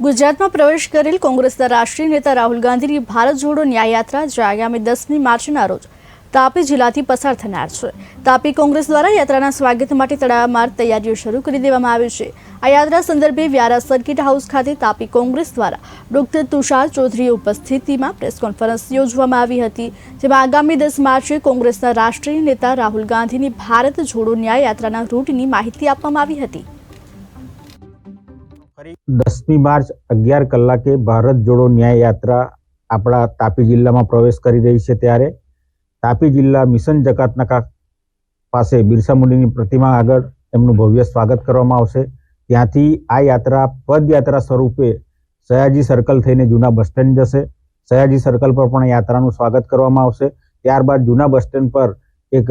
ગુજરાતમાં પ્રવેશ કરેલ કોંગ્રેસના રાષ્ટ્રીય નેતા રાહુલ ગાંધીની ભારત જોડો ન્યાયયાત્રા જે આગામી દસમી માર્ચના રોજ તાપી જિલ્લાથી પસાર થનાર છે. તાપી કોંગ્રેસ દ્વારા યાત્રાના સ્વાગત માટે તડામાર તૈયારીઓ શરૂ કરી દેવામાં આવી છે. આ યાત્રા સંદર્ભે વ્યારા સર્કિટ હાઉસ ખાતે તાપી કોંગ્રેસ દ્વારા ડોક્ટર તુષાર ચૌધરી ઉપસ્થિતિમાં પ્રેસ કોન્ફરન્સ યોજવામાં આવી હતી, જેમાં આગામી દસ માર્ચે કોંગ્રેસના રાષ્ટ્રીય નેતા રાહુલ ગાંધીની ભારત જોડો ન્યાય યાત્રાના રૂટની માહિતી આપવામાં આવી હતી. દસમી માર્ચ અગિયાર કલાકે ભારત જોડો ન્યાય યાત્રા આપણા તાપી જિલ્લામાં પ્રવેશ કરી રહી છે ત્યારે તાપી જિલ્લા મિશન જકાતનાકા પાસે બિરસા મુંડીની પ્રતિમા આગળ એમનું ભવ્ય સ્વાગત કરવામાં આવશે. ત્યાંથી આ યાત્રા પદયાત્રા સ્વરૂપે સયાજી સર્કલ થઈને જૂના બસ સ્ટેન્ડ જશે. સયાજી સર્કલ પર પણ યાત્રાનું સ્વાગત કરવામાં આવશે. ત્યારબાદ જૂના બસ સ્ટેન્ડ પર એક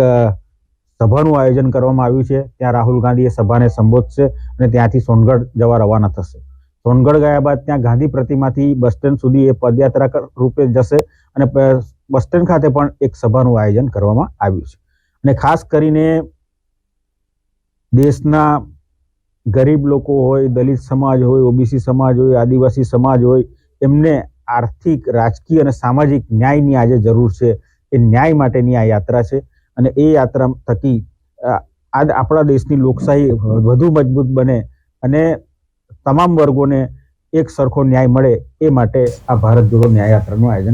સભાનું આયોજન કરવામાં આવ્યું છે. ત્યાં રાહુલ ગાંધી એ સભાને સંબોધશે અને ત્યાંથી સોનગઢ જવા રવાના થશે. સોનગઢ ગયા બાદ ત્યાં ગાંધી પ્રતિમાથી બસ સ્ટેન્ડ સુધી એ પદયાત્રા રૂપે જશે અને બસ સ્ટેન્ડ ખાતે પણ એક સભાનું આયોજન કરવામાં આવ્યું છે. અને ખાસ કરીને દેશના ગરીબ લોકો હોય, દલિત સમાજ હોય, ઓબીસી સમાજ હોય, આદિવાસી સમાજ હોય, એમને આર્થિક, રાજકીય અને સામાજિક ન્યાયની આજે જરૂર છે. એ ન્યાય માટેની આ યાત્રા છે. અને એ યાત્રા થકી આજ આપણા દેશની લોકશાહી વધુ મજબૂત બને અને તમામ વર્ગોને એક સરખો ન્યાય મળે એ માટે આ ભારત જોડો ન્યાય યાત્રાનું આયોજન